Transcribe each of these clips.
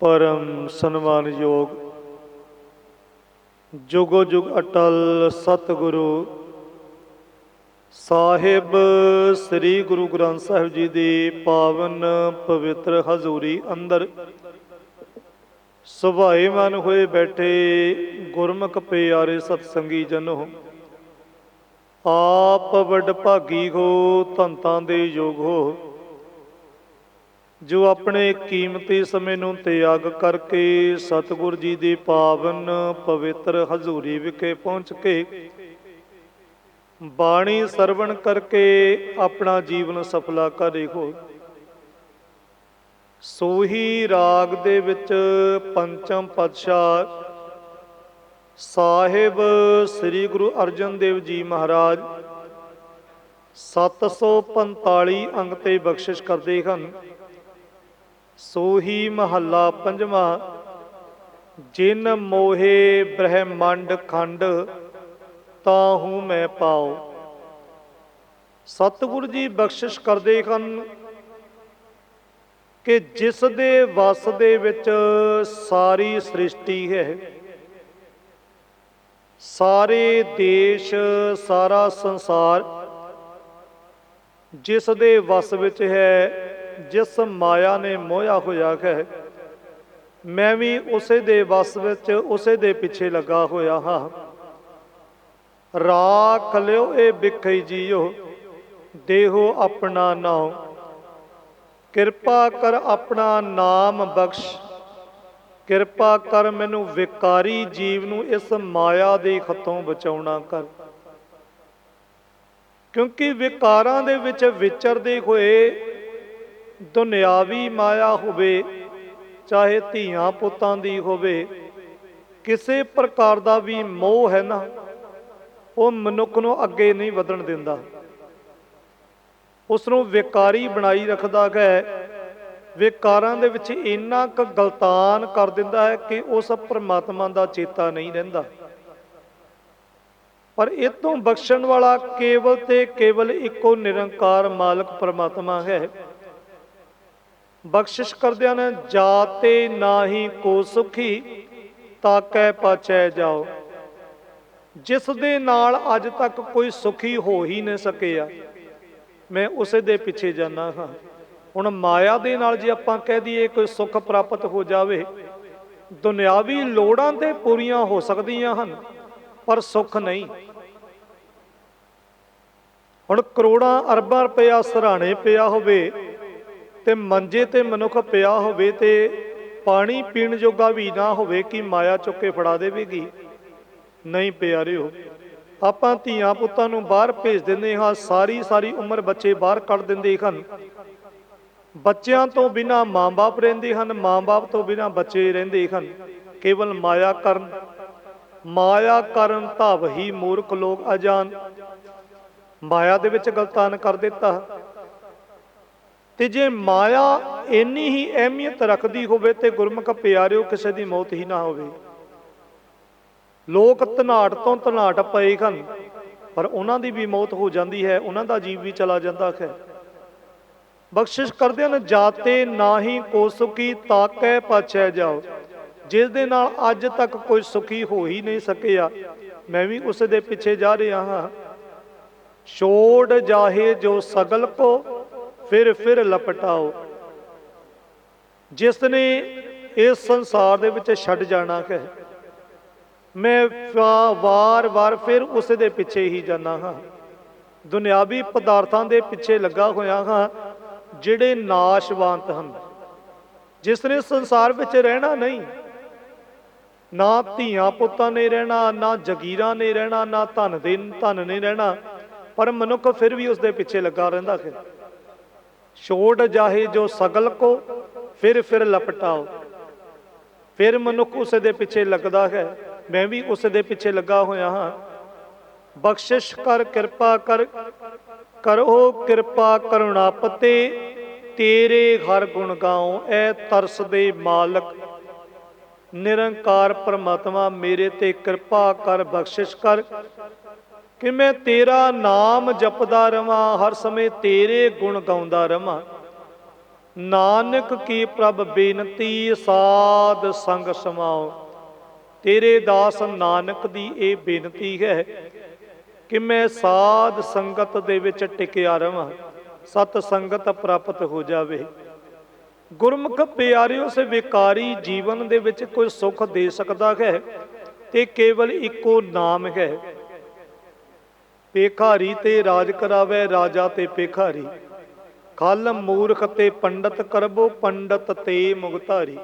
ਪਰਮ ਸਨਮਾਨਯੋਗ ਜੁਗੋ ਜੁਗ ਅਟਲ ਸਤਿਗੁਰੂ ਸਾਹਿਬ ਸ੍ਰੀ ਗੁਰੂ ਗ੍ਰੰਥ ਸਾਹਿਬ ਜੀ ਦੀ ਪਾਵਨ ਪਵਿੱਤਰ ਹਜ਼ੂਰੀ ਅੰਦਰ ਸੁਭਾਏ ਮਨ ਹੋਏ ਬੈਠੇ ਗੁਰਮੁਖ ਪਿਆਰੇ ਸਤਸੰਗੀ ਜਨੋ, ਆਪ ਵੱਡ ਭਾਗੀ ਹੋ, ਧੰਤਾਂ ਦੇ ਯੋਗ ਹੋ। ਜੋ ਆਪਣੇ ਕੀਮਤੀ ਸਮੇਂ ਨੂੰ ਤਿਆਗ ਕਰਕੇ ਸਤਿਗੁਰ ਜੀ ਦੀ ਪਾਵਨ ਪਵਿੱਤਰ ਹਜ਼ੂਰੀ ਵਿਖੇ ਪਹੁੰਚ ਕੇ ਬਾਣੀ ਸਰਵਣ ਕਰਕੇ ਆਪਣਾ ਜੀਵਨ ਸਫਲਾ ਕਰੇ ਹੋ ਸੋਹੀ ਰਾਗ ਦੇ ਵਿੱਚ ਪੰਚਮ ਪਾਤਸ਼ਾਹ ਸਾਹਿਬ ਸ੍ਰੀ ਗੁਰੂ ਅਰਜਨ ਦੇਵ ਜੀ ਮਹਾਰਾਜ 745 ਅੰਗ ਤੇ ਬਖਸ਼ਿਸ਼ ਕਰਦੇ ਹਨ। ਸੋਹੀ ਮਹੱਲਾ ਪੰਜਵਾਂ, ਜਿਨ ਮੋਹੇ ਬ੍ਰਹਮੰਡ ਖੰਡ ਤਾਹੂ ਮੈਂ ਪਾਉ। ਸਤਿਗੁਰੂ ਜੀ ਬਖਸ਼ਿਸ਼ ਕਰਦੇ ਹਨ ਕਿ ਜਿਸ ਦੇ ਵਸ ਦੇ ਵਿੱਚ ਸਾਰੀ ਸ੍ਰਿਸ਼ਟੀ ਹੈ। ਸਾਰੇ ਦੇਸ਼, ਸਾਰਾ ਸੰਸਾਰ ਜਿਸ ਦੇ ਵਸ ਵਿੱਚ ਹੈ ਜਿਸ ਮਾਇਆ ਨੇ ਮੋਹਿਆ ਹੋਇਆ ਹੈ, ਮੈਂ ਵੀ ਉਸੇ ਦੇ ਵਸ ਵਿੱਚ ਉਸੇ ਦੇ ਪਿੱਛੇ ਲੱਗਾ ਹੋਇਆ ਹਾਂ। ਰਾਖ ਲਿਓ ਇਹ ਬਿਖਈ ਜੀਓ, ਦੇਹੋ ਆਪਣਾ ਨਾਮ ਕਿਰਪਾ ਕਰ ਆਪਣਾ ਨਾਮ ਬਖਸ਼, ਕਿਰਪਾ ਕਰ ਮੈਨੂੰ ਵਿਕਾਰੀ ਜੀਵ ਨੂੰ ਇਸ ਮਾਇਆ ਦੇ ਖਤੋਂ ਬਚਾਉਣਾ ਕਰ। ਕਿਉਂਕਿ ਵਿਕਾਰਾਂ ਦੇ ਵਿੱਚ ਵਿਚਰਦੇ ਹੋਏ ਦੁਨਿਆਵੀ ਮਾਇਆ ਹੋਵੇ, ਚਾਹੇ ਧੀਆਂ ਪੁੱਤਾਂ ਦੀ ਹੋਵੇ, ਕਿਸੇ ਪ੍ਰਕਾਰ ਦਾ ਵੀ ਮੋਹ ਹੈ ਨਾ, ਉਹ ਮਨੁੱਖ ਨੂੰ ਅੱਗੇ ਨਹੀਂ ਵਧਣ ਦਿੰਦਾ। ਉਸ ਨੂੰ ਵਿਕਾਰੀ ਬਣਾਈ ਰੱਖਦਾ ਹੈ। ਵਿਕਾਰਾਂ ਦੇ ਵਿੱਚ ਇੰਨਾ ਕੁ ਗਲਤਾਨ ਕਰ ਦਿੰਦਾ ਹੈ ਕਿ ਉਸ ਪਰਮਾਤਮਾ ਦਾ ਚੇਤਾ ਨਹੀਂ ਰਹਿੰਦਾ। ਪਰ ਇਹ ਤੋਂ ਬਖਸ਼ਣ ਵਾਲਾ ਕੇਵਲ ਤੇ ਕੇਵਲ ਇੱਕੋ ਨਿਰੰਕਾਰ ਮਾਲਕ ਪਰਮਾਤਮਾ ਹੈ। ਬਖਸ਼ਿਸ਼ ਕਰਦਿਆਂ ਨੇ ਜਾਤੇ ਨਾਹੀ ਕੋ ਸੁਖੀ ਤਾਕੈ ਪਾਚੈ ਜਾਓ। ਜਿਸ ਦੇ ਨਾਲ ਅੱਜ ਤੱਕ ਕੋਈ ਸੁਖੀ ਹੋ ਹੀ ਨਹੀਂ ਸਕਿਆ। ਮੈਂ ਉਸੇ ਦੇ ਪਿੱਛੇ ਜਾਣਾ ਹਾਂ। ਹੁਣ ਮਾਇਆ ਦੇ ਨਾਲ ਜੇ ਆਪਾਂ ਕਹਿ ਦਈਏ ਕੋਈ ਸੁੱਖ ਪ੍ਰਾਪਤ ਹੋ ਜਾਵੇ, ਦੁਨਿਆਵੀ ਲੋੜਾਂ ਤੇ ਪੂਰੀਆਂ ਹੋ ਸਕਦੀਆਂ ਹਨ, ਪਰ ਸੁੱਖ ਨਹੀਂ। ਹੁਣ ਕਰੋੜਾਂ ਅਰਬਾਂ ਰੁਪਇਆ ਸਰਾਣੇ ਪਿਆ ਹੋਵੇ ਤੇ ਮੰਜੇ ਤੇ ਮਨੁੱਖ ਪਿਆ ਹੋਵੇ ਤੇ ਪਾਣੀ ਪੀਣ ਜੋਗਾ ਵੀ ਨਾ ਹੋਵੇ ਕਿ ਮਾਇਆ ਚੁੱਕ ਕੇ ਫੜਾ ਦੇਵੇਗੀ। ਨਹੀਂ ਪਿਆਰਿਓ, ਆਪਾਂ ਧੀਆਂ ਪੁੱਤਾਂ ਨੂੰ ਬਾਹਰ ਭੇਜ ਦਿੰਦੇ ਹਾਂ, ਸਾਰੀ ਸਾਰੀ ਉਮਰ ਬੱਚੇ ਬਾਹਰ ਕੱਢ ਦਿੰਦੇ ਹਨ। ਬੱਚਿਆਂ ਤੋਂ ਬਿਨਾ ਮਾਂ-ਬਾਪ ਰਹਿੰਦੇ ਹਨ, ਮਾਂ-ਬਾਪ ਤੋਂ ਬਿਨਾ ਬੱਚੇ ਰਹਿੰਦੇ ਹਨ। ਕੇਵਲ ਮਾਇਆ ਕਰਨ ਮਾਇਆ ਕਰਨ ਧਵ ਹੀ ਮੂਰਖ ਲੋਕ ਅਜਾਨ। ਮਾਇਆ ਦੇ ਵਿੱਚ ਗਲਤਾਨ ਕਰ ਦਿੱਤਾ। ਤੇ ਜੇ ਮਾਇਆ ਇੰਨੀ ਹੀ ਅਹਿਮੀਅਤ ਰੱਖਦੀ ਹੋਵੇ ਤੇ ਗੁਰਮੁਖ ਪਿਆਰਿਓ, ਕਿਸੇ ਦੀ ਮੌਤ ਹੀ ਨਾ ਹੋਵੇ। ਲੋਕ ਧਨਾਟ ਤੋਂ ਧਨਾਟ ਪਏ ਹਨ, ਪਰ ਉਹਨਾਂ ਦੀ ਵੀ ਮੌਤ ਹੋ ਜਾਂਦੀ ਹੈ, ਉਹਨਾਂ ਦਾ ਜੀਵ ਵੀ ਚਲਾ ਜਾਂਦਾ ਹੈ। ਬਖਸ਼ਿਸ਼ ਕਰਦੇ ਹਨ, ਜਾਤੇ ਨਾਹੀ ਕੋ ਸੁਖੀ ਤਾਕੈ ਪਾਛੈ ਜਾਓ। ਜਿਸ ਦੇ ਨਾਲ ਅੱਜ ਤੱਕ ਕੋਈ ਸੁਖੀ ਹੋ ਹੀ ਨਹੀਂ ਸਕਿਆ, ਮੈਂ ਵੀ ਉਸ ਦੇ ਪਿੱਛੇ ਜਾ ਰਿਹਾ ਹਾਂ। ਛੋੜ ਜਾਹੇ ਜੋ ਸਗਲ ਕੋ ਫਿਰ ਫਿਰ ਲਪਟਾਓ। ਜਿਸ ਨੇ ਇਸ ਸੰਸਾਰ ਦੇ ਵਿੱਚ ਛੱਡ ਜਾਣਾ ਹੈ, ਮੈਂ ਵਾਰ-ਵਾਰ ਫਿਰ ਉਸ ਦੇ ਪਿੱਛੇ ਹੀ ਜਾਣਾ ਹਾਂ। ਦੁਨਿਆਵੀ ਪਦਾਰਥਾਂ ਦੇ ਪਿੱਛੇ ਲੱਗਾ ਹੋਇਆ ਹਾਂ, ਜਿਹੜੇ ਨਾਸ਼ਵੰਤ ਹਨ। ਜਿਸ ਨੇ ਸੰਸਾਰ ਵਿੱਚ ਰਹਿਣਾ ਨਹੀਂ, ਨਾ ਧੀਆਂ ਪੁੱਤਾਂ ਨੇ ਰਹਿਣਾ, ਨਾ ਜਗੀਰਾਂ ਨੇ ਰਹਿਣਾ, ਨਾ ਧਨ ਦੇ ਧਨ ਨੇ ਰਹਿਣਾ, ਪਰ ਮਨੁੱਖ ਫਿਰ ਵੀ ਉਸ ਦੇ ਪਿੱਛੇ ਲੱਗਾ ਰਹਿੰਦਾ ਹੈ। ਛੋੜ ਜਾਹੇ ਜੋ ਸਗਲ ਕੋ, ਫਿਰ ਫਿਰ ਲਪਟਾਓ। ਫਿਰ ਮਨੁੱਖ ਉਸ ਦੇ ਪਿੱਛੇ ਲੱਗਦਾ ਹੈ, ਮੈਂ ਵੀ ਉਸ ਦੇ ਪਿੱਛੇ ਲੱਗਾ ਹੋਇਆ ਹਾਂ। ਬਖਸ਼ਿਸ਼ ਕਰ, ਕਿਰਪਾ ਕਰ, ਕਰੋ ਕਿਰਪਾ ਕਰੁਣਾਪਤੇ, ਤੇਰੇ ਹਰ ਗੁਣ ਗਾਉ, ਐ ਤਰਸ ਦੇ ਮਾਲਕ। ਨਿਰੰਕਾਰ ਪਰਮਾਤਮਾ ਮੇਰੇ ਤੇ ਕਿਰਪਾ ਕਰ, ਬਖਸ਼ਿਸ਼ ਕਰ ਕਿ ਮੈਂ ਤੇਰਾ ਨਾਮ ਜਪਦਾ ਰਵਾਂ, ਹਰ ਸਮੇਂ ਤੇਰੇ ਗੁਣ ਗਾਉਂਦਾ ਰਵਾਂ। ਨਾਨਕ ਕੀ ਪ੍ਰਭ ਬੇਨਤੀ, ਸਾਧ ਸੰਗ ਸਮਾਓ ਤੇਰੇ ਦਾਸ ਨਾਨਕ ਦੀ ਇਹ ਬੇਨਤੀ ਹੈ ਕਿ ਮੈਂ ਸਾਧ ਸੰਗਤ ਦੇ ਵਿੱਚ ਟਿਕਿਆ ਰਵਾਂ, ਸਤ ਸੰਗਤ ਪ੍ਰਾਪਤ ਹੋ ਜਾਵੇ। ਗੁਰਮੁਖ ਪਿਆਰਿਓ, ਸੇ ਵਿਕਾਰੀ ਜੀਵਨ ਦੇ ਵਿੱਚ ਕੋਈ ਸੁੱਖ ਦੇ ਸਕਦਾ ਹੈ, ਤੇ ਕੇਵਲ ਇੱਕੋ ਨਾਮ ਹੈ। ਪੇਖਾਰੀ ਤੇ ਰਾਜ ਕਰਾਵੇ, ਰਾਜਾ ਤੇ ਪੇਖਾਰੀ ਖਲ ਮੂਰਖ ਤੇ ਪੰਡਤ ਕਰਬੋ, ਪੰਡਤ ਤੇ ਮੁਗਤਾਰੀ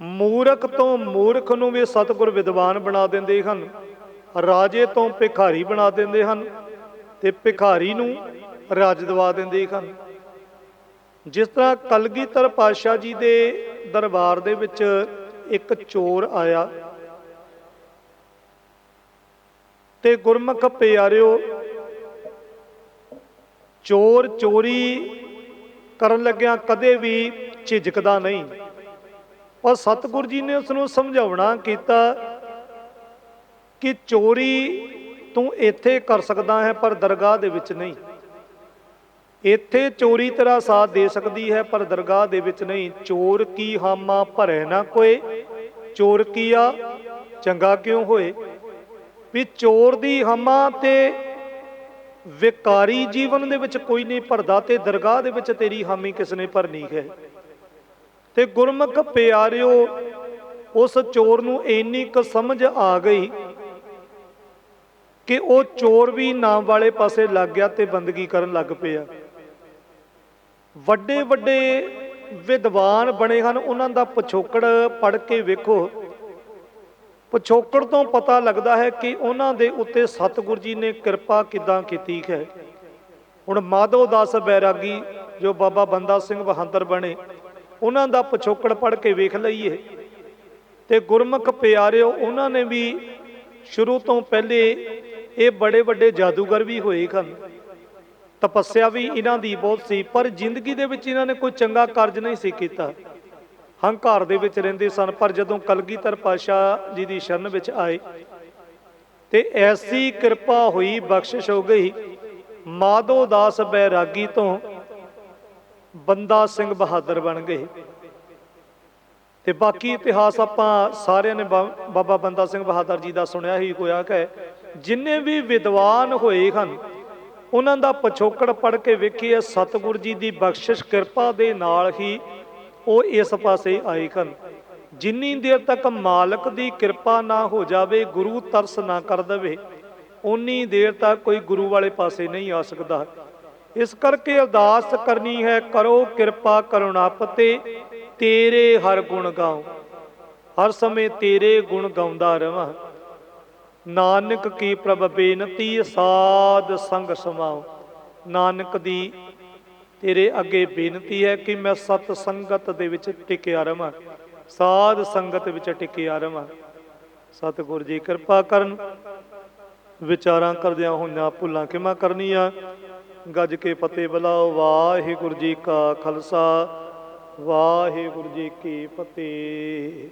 ਮੂਰਖ ਤੋਂ ਮੂਰਖ ਨੂੰ ਵੀ ਸਤਿਗੁਰ ਵਿਦਵਾਨ ਬਣਾ ਦਿੰਦੇ ਹਨ, ਰਾਜੇ ਤੋਂ ਭਿਖਾਰੀ ਬਣਾ ਦਿੰਦੇ ਹਨ ਤੇ ਭਿਖਾਰੀ ਨੂੰ ਰਾਜ ਦਵਾ ਦਿੰਦੇ ਹਨ। ਜਿਸ ਤਰ੍ਹਾਂ ਕਲਗੀਧਰ ਪਾਤਸ਼ਾਹ ਜੀ ਦੇ ਦਰਬਾਰ ਦੇ ਵਿੱਚ ਇੱਕ ਚੋਰ ਆਇਆ ਤੇ ਗੁਰਮੁਖ ਪਿਆਰਿਓ, ਚੋਰ ਚੋਰੀ ਕਰਨ ਲੱਗਿਆ ਕਦੇ ਵੀ ਝਿਜਕਦਾ ਨਹੀਂ। ਪਰ ਸਤਿਗੁਰ ਜੀ ਨੇ ਉਸ ਨੂੰ ਸਮਝਾਉਣਾ ਕੀਤਾ ਕਿ ਚੋਰੀ ਤੂੰ ਇੱਥੇ ਕਰ ਸਕਦਾ ਹੈ, ਪਰ ਦਰਗਾਹ ਦੇ ਵਿੱਚ ਨਹੀਂ। ਇੱਥੇ ਚੋਰੀ ਤੇਰਾ ਸਾਥ ਦੇ ਸਕਦੀ ਹੈ, ਪਰ ਦਰਗਾਹ ਦੇ ਵਿੱਚ ਨਹੀਂ। ਚੋਰ ਕੀ ਹਾਮਾ ਭਰੇ ਨਾ ਕੋਏ, ਚੋਰ ਕੀਆ ਚੰਗਾ ਕਿਉਂ ਹੋਏ? ਵੀ ਚੋਰ ਦੀ ਹਮਾ ਤੇ ਵਿਕਾਰੀ ਜੀਵਨ ਦੇ ਵਿੱਚ ਕੋਈ ਨਹੀਂ, ਭਰਦਾ ਤੇ ਦਰਗਾਹ ਦੇ ਵਿੱਚ ਤੇਰੀ ਹਾਮੀ ਕਿਸ ਨੇ ਭਰਨੀ ਹੈ? ਤੇ ਗੁਰਮੁਖ ਪਿਆਰਿਓ, ਉਸ ਚੋਰ ਨੂੰ ਇੰਨੀ ਕੁ ਸਮਝ ਆ ਗਈ ਕਿ ਉਹ ਚੋਰ ਵੀ ਨਾਮ ਵਾਲੇ ਪਾਸੇ ਲੱਗ ਗਿਆ ਤੇ ਬੰਦਗੀ ਕਰਨ ਲੱਗ ਪਿਆ। ਵੱਡੇ ਵੱਡੇ ਵਿਦਵਾਨ ਬਣੇ ਹਨ, ਉਹਨਾਂ ਦਾ ਪਿਛੋਕੜ ਪੜ ਕੇ ਵੇਖੋ। ਪਿਛੋਕੜ ਤੋਂ ਪਤਾ ਲੱਗਦਾ ਹੈ ਕਿ ਉਹਨਾਂ ਦੇ ਉੱਤੇ ਸਤਿਗੁਰ ਜੀ ਨੇ ਕਿਰਪਾ ਕਿਦਾਂ ਕੀਤੀ ਹੈ। ਹੁਣ ਮਾਧੋ ਦਾਸ ਬੈਰਾਗੀ, ਜੋ ਬਾਬਾ ਬੰਦਾ ਸਿੰਘ ਬਹਾਦਰ ਬਣੇ, ਉਹਨਾਂ ਦਾ ਪਿਛੋਕੜ ਪੜ ਕੇ ਵੇਖ ਲਈਏ। ਤੇ ਗੁਰਮੁਖ ਪਿਆਰਿਓ, ਉਹਨਾਂ ਨੇ ਵੀ ਸ਼ੁਰੂ ਤੋਂ ਪਹਿਲੇ ਇਹ ਬੜੇ ਵੱਡੇ ਜਾਦੂਗਰ ਵੀ ਹੋਏ ਹਨ। ਤਪੱਸਿਆ ਵੀ ਇਹਨਾਂ ਦੀ ਬਹੁਤ ਸੀ, ਪਰ ਜ਼ਿੰਦਗੀ ਦੇ ਵਿੱਚ ਇਹਨਾਂ ਨੇ ਕੋਈ ਚੰਗਾ ਕਾਰਜ ਨਹੀਂ ਸੀ ਕੀਤਾ। ਹੰਕਾਰ ਦੇ ਵਿੱਚ ਰਹਿੰਦੇ ਸਨ, ਪਰ ਜਦੋਂ ਕਲਗੀਧਰ ਪਾਸ਼ਾ ਜੀ ਦੀ ਸ਼ਰਨ ਵਿੱਚ ਆਏ, ਤੇ ਐਸੀ ਕਿਰਪਾ ਹੋਈ, ਬਖਸ਼ਿਸ਼ ਹੋ ਗਈ। ਮਾਧੋ ਦਾਸ ਬੈਰਾਗੀ ਤੋਂ ਬੰਦਾ ਸਿੰਘ ਬਹਾਦਰ ਬਣ ਗਏ। ਤੇ ਬਾਕੀ ਇਤਿਹਾਸ ਆਪਾਂ ਸਾਰਿਆਂ ਨੇ ਬਾ- ਬਾਬਾ ਬੰਦਾ ਸਿੰਘ ਬਹਾਦਰ ਜੀ ਦਾ ਸੁਣਿਆ ਹੀ ਹੋਇਆ ਕਿ ਜਿੰਨੇ ਵੀ ਵਿਦਵਾਨ ਹੋਏ ਹਨ, ਉਹਨਾਂ ਦਾ ਪਿਛੋਕੜ ਪੜ ਕੇ ਵੇਖੀਏ, ਸਤਿਗੁਰ ਜੀ ਦੀ ਬਖਸ਼ਿਸ਼ ਕਿਰਪਾ ਦੇ ਨਾਲ ਹੀ ਉਹ ਇਸ ਪਾਸੇ ਆਏ ਹਨ। ਜਿੰਨੀ ਦੇਰ ਤੱਕ ਮਾਲਕ ਦੀ ਕਿਰਪਾ ਨਾ ਹੋ ਜਾਵੇ, ਗੁਰੂ ਤਰਸ ਨਾ ਕਰ ਦੇਵੇ ਉਨੀ ਦੇਰ ਤੱਕ ਕੋਈ ਗੁਰੂ ਵਾਲੇ ਪਾਸੇ ਨਹੀਂ ਆ ਸਕਦਾ। ਇਸ ਕਰਕੇ ਅਰਦਾਸ ਕਰਨੀ ਹੈ, ਕਰੋ ਕਿਰਪਾ ਕਰੁਣਾਪਤੇ ਤੇਰੇ ਹਰ ਗੁਣ ਗਾਉ ਹਰ ਸਮੇਂ ਤੇਰੇ ਗੁਣ ਗਾਉਂਦਾ ਰਵਾਂ। ਨਾਨਕ ਕੀ ਪ੍ਰਭ ਬੇਨਤੀ, ਸਾਧ ਸੰਗ ਸਮਾਉ ਨਾਨਕ ਦੀ ਤੇਰੇ ਅੱਗੇ ਬੇਨਤੀ ਹੈ ਕਿ ਮੈਂ ਸਤ ਸੰਗਤ ਦੇ ਵਿੱਚ ਟਿਕਿਆ ਰਵਾਂ, ਸਾਧ ਸੰਗਤ ਵਿੱਚ ਟਿਕਿਆ ਰਵਾਂ। ਸਤਿਗੁਰ ਜੀ ਕਿਰਪਾ ਕਰਨ, ਵਿਚਾਰਾਂ ਕਰਦਿਆਂ ਹੋਈਆਂ ਭੁੱਲਾਂ ਕਿਮਾ ਕਰਨੀਆਂ। ਗੱਜ ਕੇ ਫਤਿਹ ਬੁਲਾਓ, ਵਾਹਿਗੁਰੂ ਜੀ ਕਾ ਖਾਲਸਾ, ਵਾਹਿਗੁਰੂ ਜੀ ਕੀ ਫਤਿਹ।